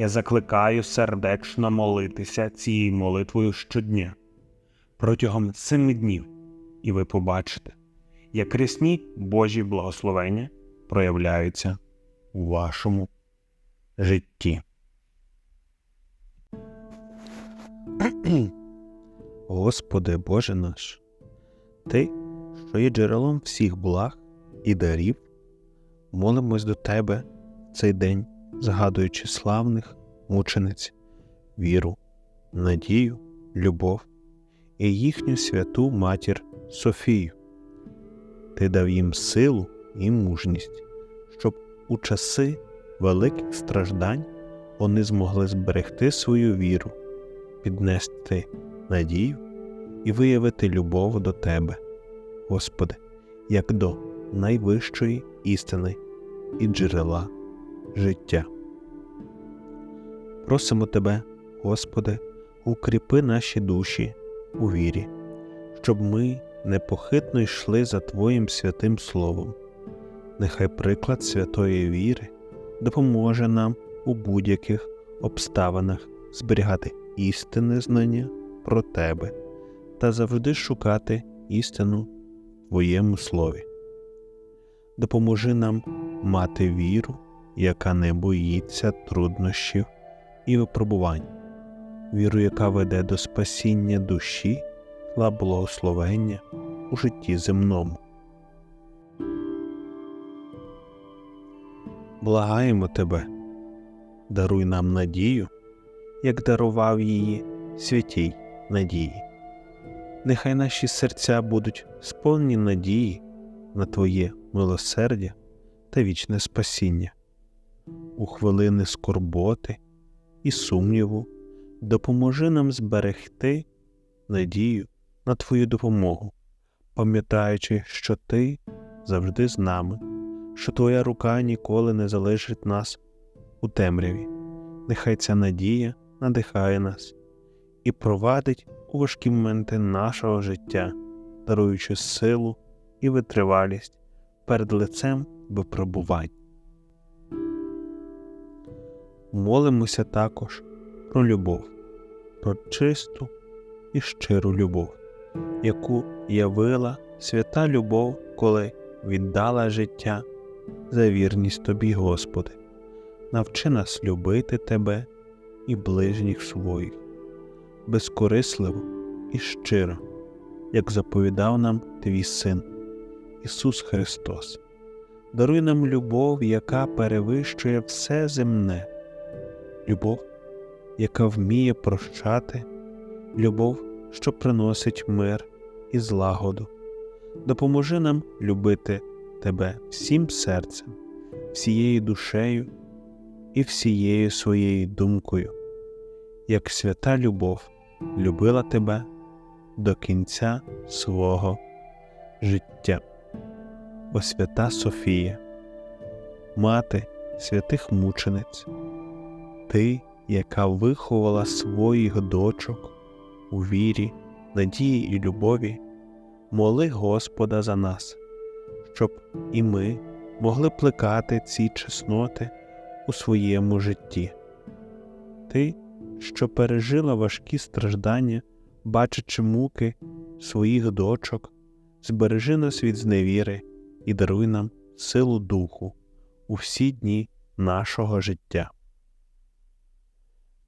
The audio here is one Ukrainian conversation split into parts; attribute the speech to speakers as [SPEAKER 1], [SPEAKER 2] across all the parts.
[SPEAKER 1] Я закликаю сердечно молитися цією молитвою щодня. Протягом семи днів, і ви побачите, як рясні Божі благословення проявляються у вашому житті.
[SPEAKER 2] Господи Боже наш, Ти, що є джерелом всіх благ і дарів, молимось до Тебе цей день, згадуючи славних мучениць, віру, надію, любов і їхню святу матір Софію. Ти дав їм силу і мужність, щоб у часи великих страждань вони змогли зберегти свою віру, піднести надію і виявити любов до Тебе, Господи, як до найвищої істини і джерела життя. Просимо Тебе, Господи, укріпи наші душі у вірі, щоб ми непохитно йшли за Твоїм святим Словом. Нехай приклад святої віри допоможе нам у будь-яких обставинах зберігати істинне знання про Тебе та завжди шукати істину в Твоєму слові. Допоможи нам мати віру, яка не боїться труднощів і випробувань, віру, яка веде до спасіння душі та благословення у житті земному. Благаємо Тебе, даруй нам надію, як дарував її святій надії. Нехай наші серця будуть сповнені надії на Твоє милосердя та вічне спасіння. У хвилини скорботи і сумніву допоможи нам зберегти надію на Твою допомогу, пам'ятаючи, що Ти завжди з нами, що Твоя рука ніколи не залишить нас у темряві. Нехай ця надія надихає нас і провадить у важкі моменти нашого життя, даруючи силу і витривалість перед лицем випробувань. Молимося також про любов, про чисту і щиру любов, яку явила свята любов, коли віддала життя за вірність Тобі, Господи. Навчи нас любити Тебе і ближніх своїх, безкорисливо і щиро, як заповідав нам Твій Син, Ісус Христос. Даруй нам любов, яка перевищує все земне, любов, яка вміє прощати, любов, що приносить мир і злагоду. Допоможи нам любити Тебе всім серцем, всією душею і всією своєю думкою, як свята любов любила Тебе до кінця свого життя. О свята Софія, мати святих мучениць, Ти яка виховала своїх дочок у вірі, надії і любові, моли Господа за нас, щоб і ми могли плекати ці чесноти у своєму житті. Ти, що пережила важкі страждання, бачачи муки своїх дочок, збережи нас від зневіри і даруй нам силу духу у всі дні нашого життя.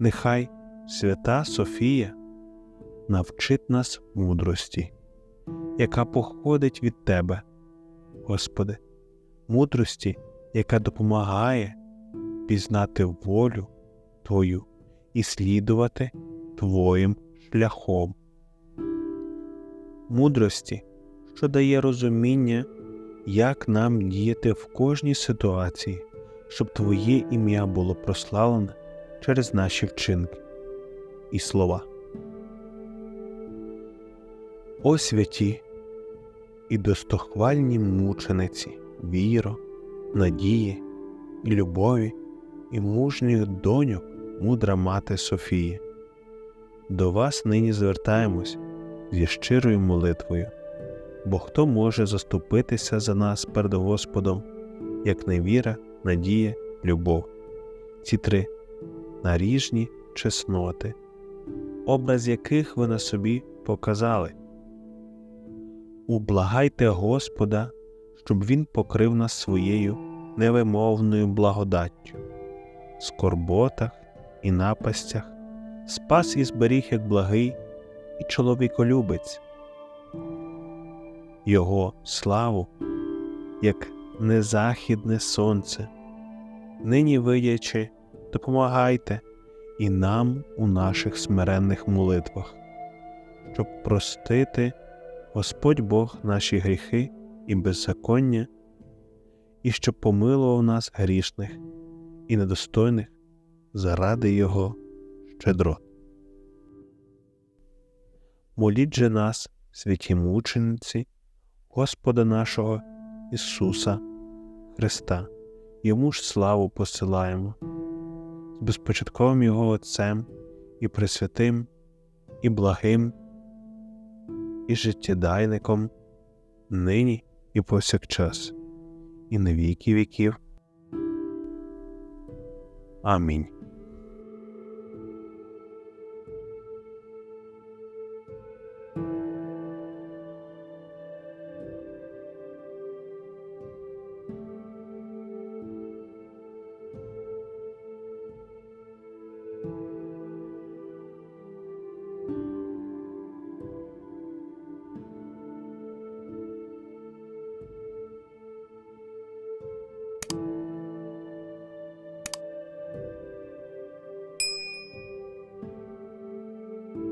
[SPEAKER 2] Нехай свята Софія навчить нас мудрості, яка походить від Тебе, Господи, мудрості, яка допомагає пізнати волю Твою і слідувати Твоїм шляхом. Мудрості, що дає розуміння, як нам діяти в кожній ситуації, щоб Твоє ім'я було прославлене через наші вчинки і слова. О святі і достохвальні мучениці, віро, надії і любові і мужніх доньок, мудра мати Софії. До вас нині звертаємось зі щирою молитвою, бо хто може заступитися за нас перед Господом, як не віра, надія, любов. Ці три наріжні чесноти, образ яких ви на собі показали. Ублагайте Господа, щоб Він покрив нас своєю невимовною благодаттю, скорботах і напастях, спас і зберіг як благий і чоловіколюбець, Його славу, як незахідне сонце, нині видячи, допомагайте і нам у наших смиренних молитвах, щоб простити Господь Бог наші гріхи і беззаконня, і щоб помилував нас грішних і недостойних заради Його щедрот. Моліть же нас, святі мучениці, Господа нашого Ісуса Христа, Йому ж славу посилаємо, безпочатковим Його Отцем і Пресвятим, і благим, і життєдайником, нині і повсякчас, і на віки віків. Амінь.